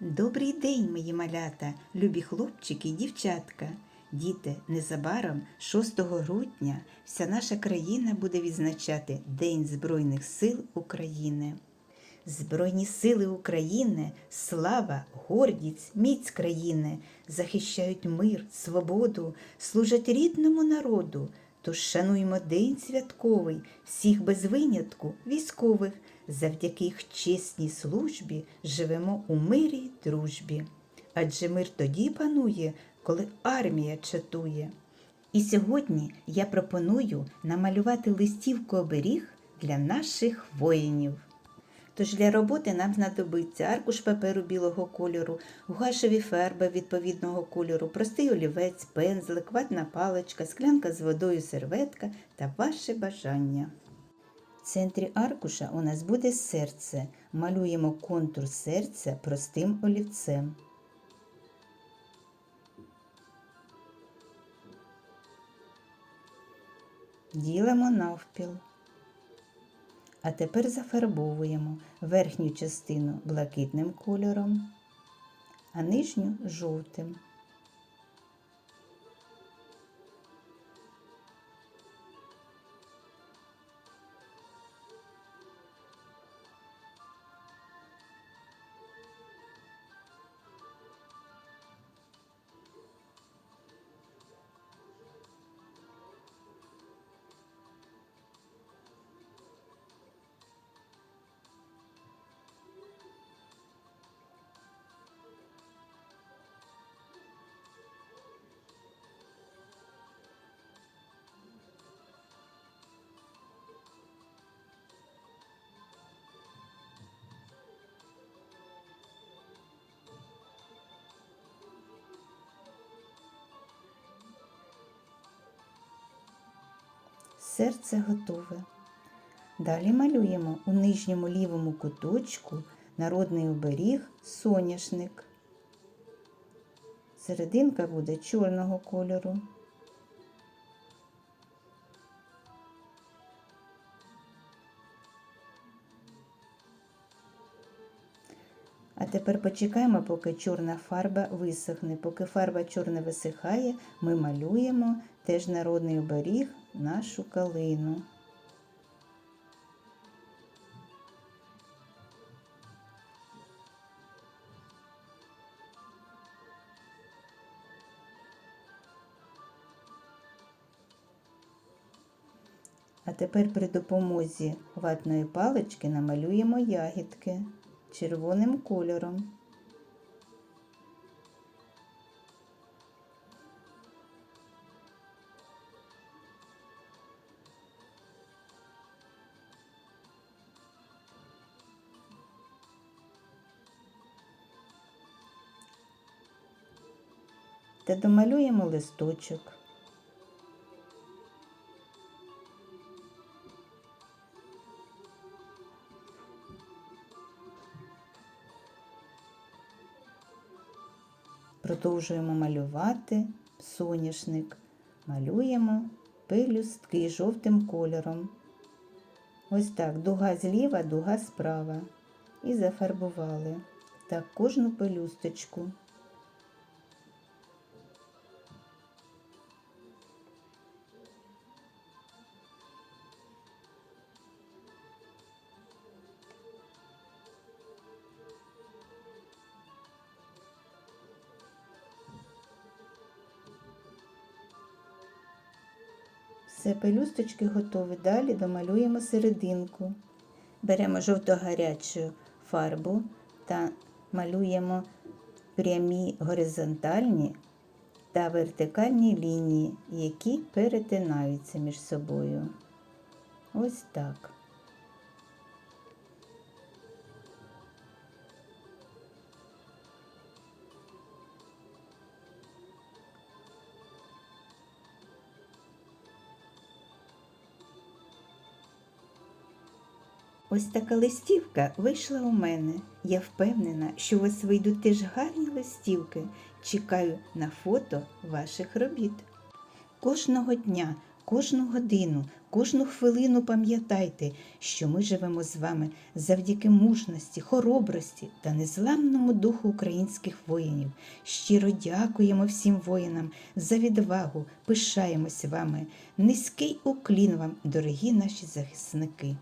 Добрий день, мої малята, любі хлопчики і дівчатка. Діти, незабаром, 6 грудня, вся наша країна буде відзначати День Збройних сил України. Збройні сили України, слава, гордість, міць країни захищають мир, свободу, служать рідному народу. Тож шануймо день святковий, всіх без винятку військових. Завдяки їх чесній службі живемо у мирі й дружбі. Адже мир тоді панує, коли армія чатує. І сьогодні я пропоную намалювати листівку оберіг для наших воїнів. Тож для роботи нам знадобиться аркуш паперу білого кольору, гуашеві фарби відповідного кольору, простий олівець, пензлик, ватна паличка, склянка з водою, серветка та ваше бажання. Центрі аркуша у нас буде серце. Малюємо контур серця простим олівцем. Ділимо навпіл. А тепер зафарбовуємо верхню частину блакитним кольором, а нижню жовтим. Серце готове. Далі малюємо у нижньому лівому куточку народний оберіг соняшник. Серединка буде чорного кольору. А тепер почекаємо, поки чорна фарба висохне. Поки фарба чорна висихає, ми малюємо теж народний оберіг нашу калину. А тепер при допомозі ватної палички намалюємо ягідки червоним кольором. Та домалюємо листочок. Продовжуємо малювати соняшник. Малюємо пелюстки жовтим кольором. Ось так, дуга зліва, дуга справа. І зафарбували так кожну пелюсточку. Все, пелюсточки готові. Далі домалюємо серединку. Беремо жовто-гарячу фарбу та малюємо прямі горизонтальні та вертикальні лінії, які перетинаються між собою. Ось так. Ось така листівка вийшла у мене. Я впевнена, що у вас вийдуть теж гарні листівки. Чекаю на фото ваших робіт. Кожного дня Кожну годину, кожну хвилину пам'ятайте, що ми живемо з вами завдяки мужності, хоробрості та незламному духу українських воїнів. Щиро дякуємо всім воїнам за відвагу, пишаємось вами. Низький уклін вам, дорогі наші захисники.